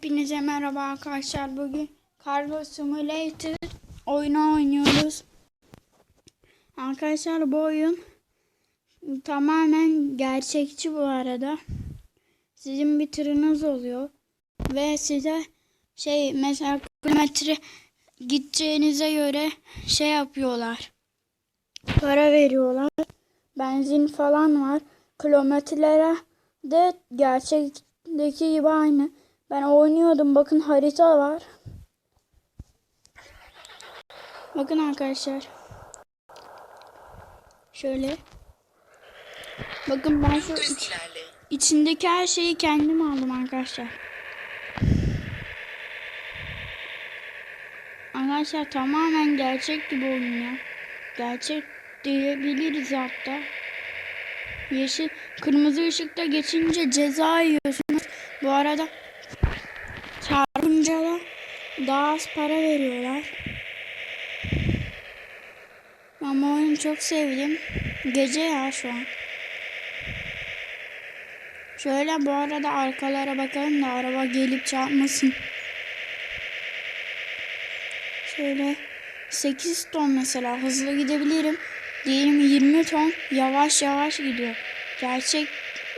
Hepinize merhaba arkadaşlar. Bugün Cargo Simulator oyunu oynuyoruz. Arkadaşlar bu oyun tamamen gerçekçi bu arada. Sizin bir tırınız oluyor ve size şey mesela kilometre gideceğinize göre şey yapıyorlar. Para veriyorlar. Benzin falan var. Kilometrelere de gerçekteki gibi aynı. Ben oynuyordum. Bakın harita var. Bakın arkadaşlar. Şöyle. Bakın ben şu iç- içindeki her şeyi kendim aldım arkadaşlar. Arkadaşlar tamamen gerçek gibi oyun ya. Gerçek diyebiliriz hatta. Yeşil, kırmızı ışıkta geçince ceza yiyorsunuz. Bu arada çarpınca da daha az para veriyorlar. Bu oyunu çok sevdim. Gece ya şu an. Şöyle bu arada arkalara bakalım da araba gelip çarpmasın. Şöyle 8 ton mesela hızlı gidebilirim. Diyelim 20 ton yavaş yavaş gidiyor. Gerçek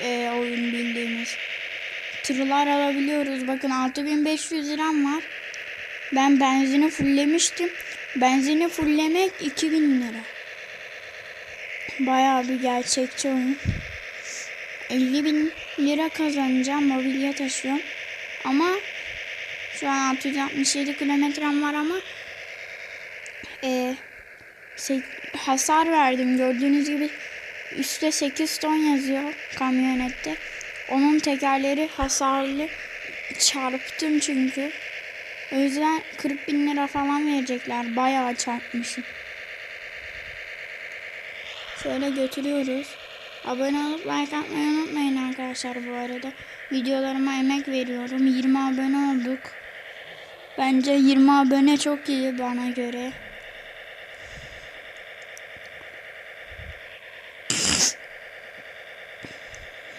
e, oyun bildiğimiz. Tırlar alabiliyoruz. Bakın 6500 liram var. Ben benzini fulllemiştim. Benzini fulllemek 2000 lira. Bayağı bir gerçekçi oyun. 50 bin lira kazanacağım. Mobilya taşıyorum. Ama şu an 667 kilometrem var ama e, hasar verdim. Gördüğünüz gibi üstte 8 ton yazıyor kamyonette. Onun tekerleri hasarlı çarptım çünkü. O yüzden 40 bin lira falan verecekler. Bayağı çarpmışım. Şöyle götürüyoruz. Abone olup like atmayı unutmayın arkadaşlar bu arada. Videolarıma emek veriyorum. 20 abone olduk. Bence 20 abone çok iyi bana göre.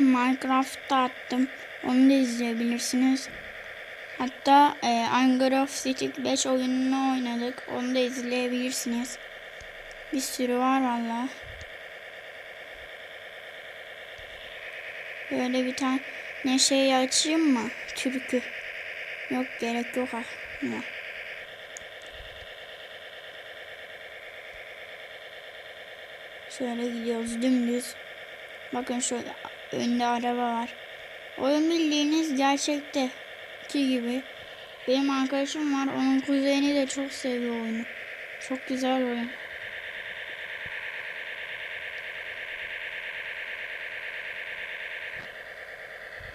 Minecraft'ta attım. Onu da izleyebilirsiniz. Hatta e, Minecraft City 5 oyununu oynadık. Onu da izleyebilirsiniz. Bir sürü var valla. Böyle bir tane ne şey açayım mı? Türkü. Yok gerek yok. Ya. Şöyle gidiyoruz dümdüz. Bakın şöyle önde araba var. Oyun bildiğiniz gerçekte ki gibi. Benim arkadaşım var. Onun kuzeni de çok seviyor oyunu. Çok güzel oyun.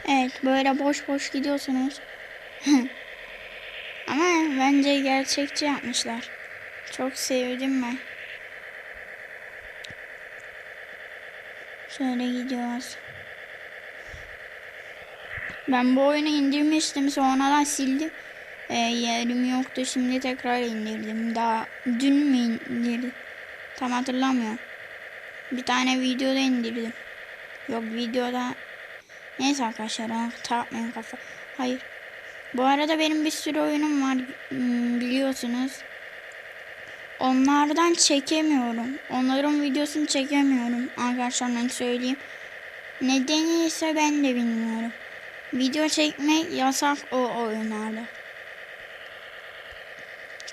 Evet böyle boş boş gidiyorsunuz. Ama bence gerçekçi yapmışlar. Çok sevdim ben. Şöyle gidiyoruz. Ben bu oyunu indirmiştim sonradan sildim. Ee, yerim yoktu şimdi tekrar indirdim. Daha dün mü indirdim? Tam hatırlamıyorum. Bir tane videoda indirdim. Yok videoda Neyse arkadaşlar takmayın kafa. Hayır. Bu arada benim bir sürü oyunum var hmm, biliyorsunuz. Onlardan çekemiyorum. Onların videosunu çekemiyorum. Arkadaşlar ben söyleyeyim. Nedeni ise ben de bilmiyorum. Video çekmek yasak o oyunlarda.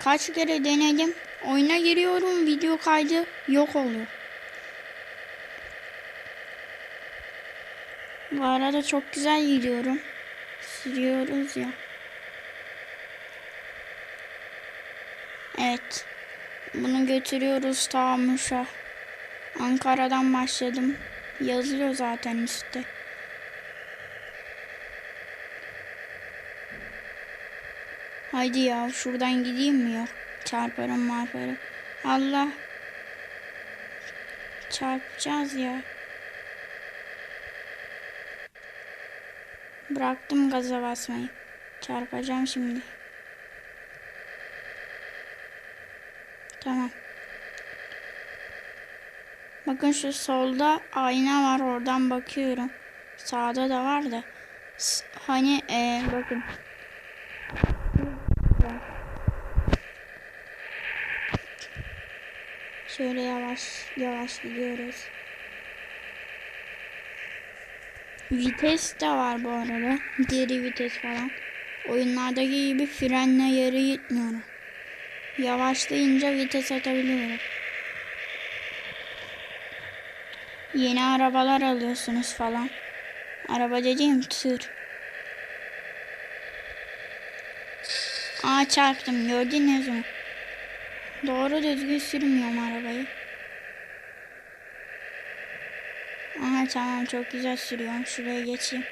Kaç kere denedim. Oyuna giriyorum video kaydı yok oluyor. Bu arada çok güzel gidiyorum. Sürüyoruz ya. Evet. Bunu götürüyoruz ta Muş'a. Ankara'dan başladım. Yazıyor zaten üstte. Haydi ya şuradan gideyim mi yok? Çarparım marparım. Allah. Çarpacağız ya. Bıraktım gaza basmayı. Çarpacağım şimdi. Tamam. Bakın şu solda ayna var oradan bakıyorum. Sağda da var da. Hani e, bakın. Şöyle yavaş yavaş gidiyoruz. Vites de var bu arada. Geri vites falan. Oyunlardaki gibi frenle yere gitmiyorum. Yavaşlayınca vites atabiliyorum. Yeni arabalar alıyorsunuz falan. Araba dediğim tır. Aa çarptım gördünüz mü? Doğru düzgün sürmüyorum arabayı. Aha tamam çok güzel sürüyorum. Şuraya geçeyim.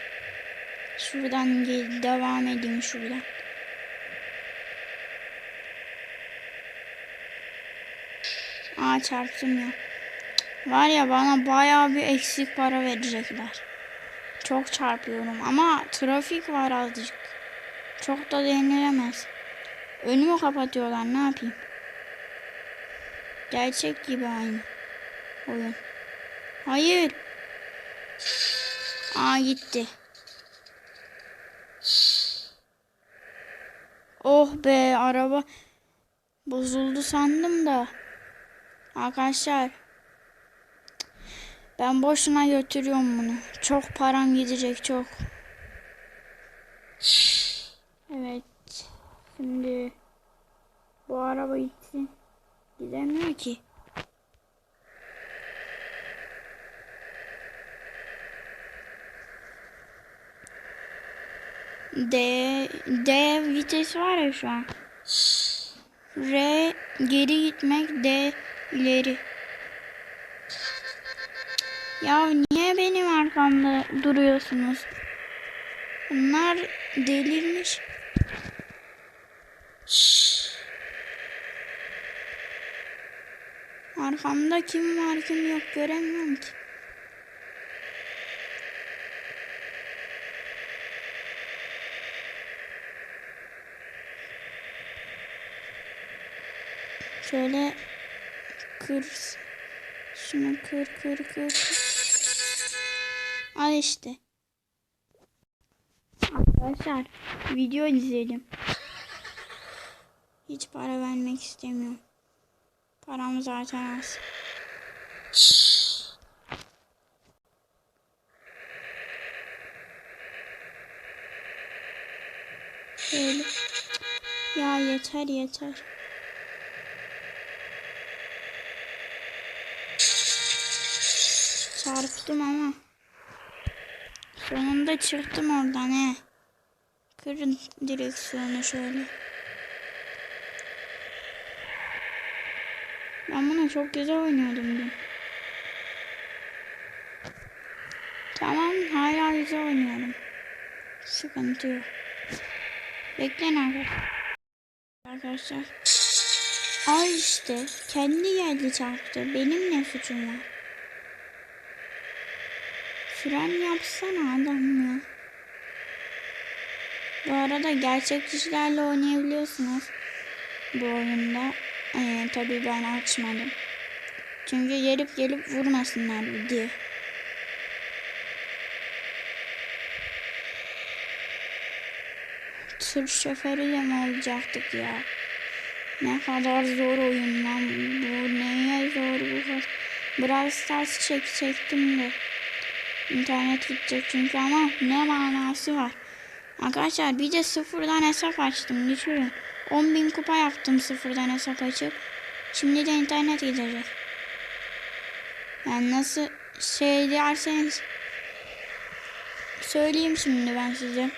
Şuradan devam edeyim şuradan. Aa çarptım ya. Var ya bana bayağı bir eksik para verecekler. Çok çarpıyorum ama trafik var azıcık. Çok da denilemez. Önümü kapatıyorlar ne yapayım? Gerçek gibi aynı oyun. Hayır. Aa gitti. Oh be araba bozuldu sandım da. Arkadaşlar ben boşuna götürüyorum bunu. Çok param gidecek çok. Evet. Şimdi bu araba gitsin. Gidemiyor ki. D D vites var ya şu an. R geri gitmek D ileri. Ya niye benim arkamda duruyorsunuz? Bunlar delirmiş. Arkamda kim var kim yok göremiyorum ki. Şöyle kır. Şunu kır kır kır. kır. Al işte. Arkadaşlar video izleyelim. Hiç para vermek istemiyorum. Param zaten az. Şöyle. Ya yeter yeter. Çarptım ama. Sonunda çıktım oradan he. Kırın direksiyonu şöyle. Ben bunu çok güzel oynuyordum dün. Tamam hala güzel oynuyorum. Sıkıntı yok. Bekleyin arkadaşlar. Arkadaşlar. Ay işte kendi geldi çarptı. Benim ne suçum var? Fren yapsana adam ya. Bu arada gerçek kişilerle oynayabiliyorsunuz. Bu oyunda. Ee, tabii ben açmadım. Çünkü gelip gelip vurmasınlar diye. Tır şoförü de mi olacaktık ya? Ne kadar zor oyun lan bu. Neye zor bu kadar. Brawl Stars çek çektim de. İnternet gidecek çünkü ama ne manası var. Arkadaşlar bir de sıfırdan hesap açtım. Düşünün. 10.000 kupa yaptım sıfırdan hesap açıp. Şimdi de internet gidecek. Yani nasıl şey derseniz söyleyeyim şimdi ben size.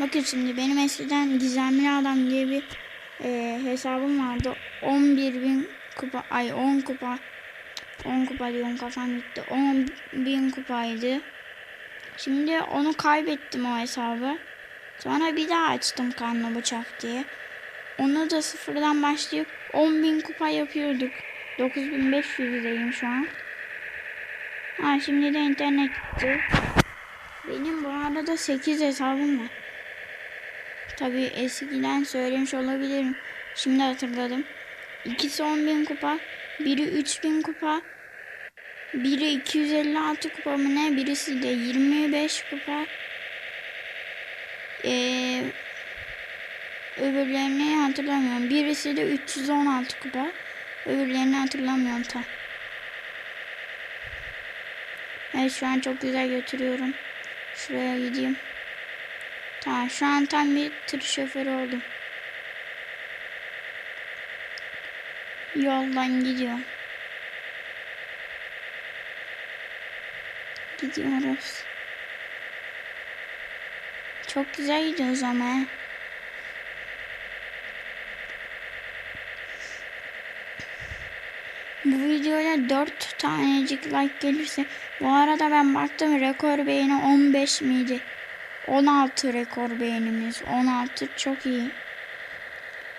Bakın şimdi benim eskiden gizemli adam diye bir e, hesabım vardı. 11.000 kupa ay 10 kupa 10 kupa diyorum kafam gitti. 10 bin kupaydı. Şimdi onu kaybettim o hesabı. Sonra bir daha açtım kanlı bıçak diye. Onu da sıfırdan başlayıp 10 bin kupa yapıyorduk. 9500'deyim şu an. Ha şimdi de internet gitti. Benim bu arada 8 hesabım var. Tabi eskiden söylemiş olabilirim. Şimdi hatırladım. İkisi 10 bin kupa. Biri 3000 kupa. Biri 256 kupa mı ne? Birisi de 25 kupa. Ee, öbürlerini hatırlamıyorum. Birisi de 316 kupa. Öbürlerini hatırlamıyorum tam. Evet şu an çok güzel götürüyorum. Şuraya gideyim. Tamam şu an tam bir tır şoförü oldum. Yoldan gidiyorum. Gidiyoruz. Çok güzel gidiyoruz ama. he. Bu videoya 4 tanecik like gelirse bu arada ben baktım rekor beğeni 15 miydi? 16 rekor beğenimiz. 16 çok iyi.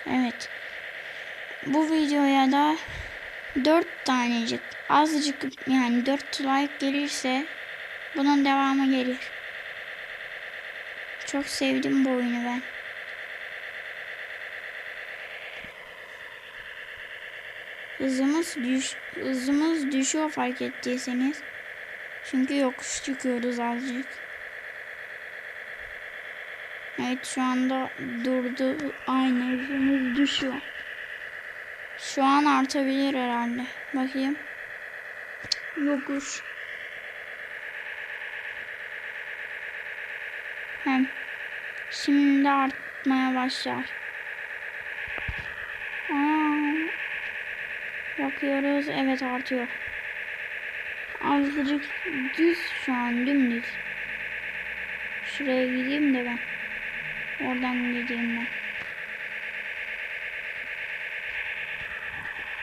Evet. Bu videoya da 4 tanecik azıcık yani 4 like gelirse bunun devamı gelir. Çok sevdim bu oyunu ben. Hızımız düş hızımız düşüyor fark ettiyseniz. Çünkü yokuş çıkıyoruz azıcık. Evet şu anda durdu. Aynı hızımız düşüyor. Şu an artabilir herhalde. Bakayım. Yokuş. Hem şimdi artmaya başlar. Aa, bakıyoruz. Evet artıyor. Azıcık düz şu an dümdüz. Şuraya gideyim de ben. Oradan gideyim ben.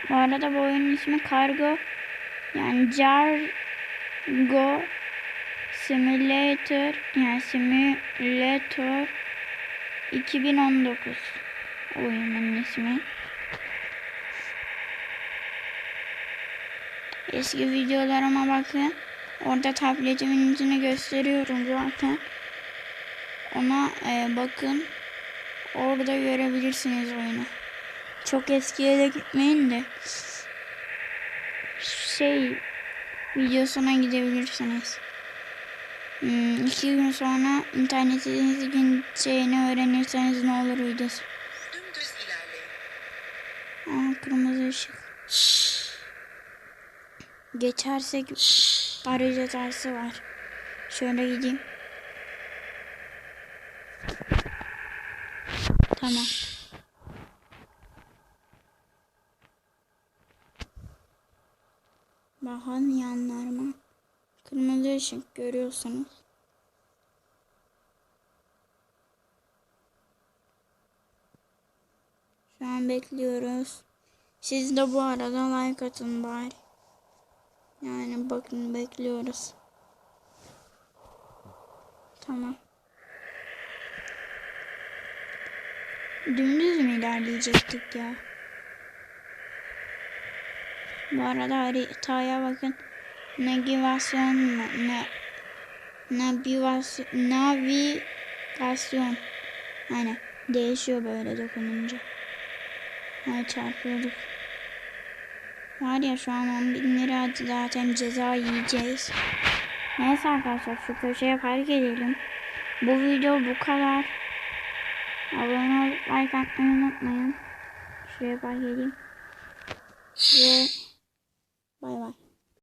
Bu arada bu oyunun ismi Cargo. Yani Jargo Simulator yani Simulator 2019 oyunun ismi. Eski videolarıma bakın. Orada tabletimin içini gösteriyorum zaten. Ona e, bakın. Orada görebilirsiniz oyunu. Çok eskiye de gitmeyin de. Şey videosuna gidebilirsiniz. Hmm, iki gün sonra internetinizin gideceğini öğrenirseniz ne olur videosu. Aa, kırmızı ışık. Geçersek arı cezası var. Şöyle gideyim. Tamam. Bakın yanlarıma. Kırmızı ışık görüyorsunuz. Şu an bekliyoruz. Siz de bu arada like atın bari. Yani bakın bekliyoruz. Tamam. Dümdüz mü ilerleyecektik ya? Bu arada haritaya bakın. Navigasyon ne navigasyon navigasyon hani değişiyor böyle dokununca. Ay çarpıyorduk. Var ya şu an 10 bin lira zaten ceza yiyeceğiz. Neyse arkadaşlar şu köşeye park edelim. Bu video bu kadar. Abone olup like atmayı unutmayın. Şuraya park edeyim. Ve bay bay.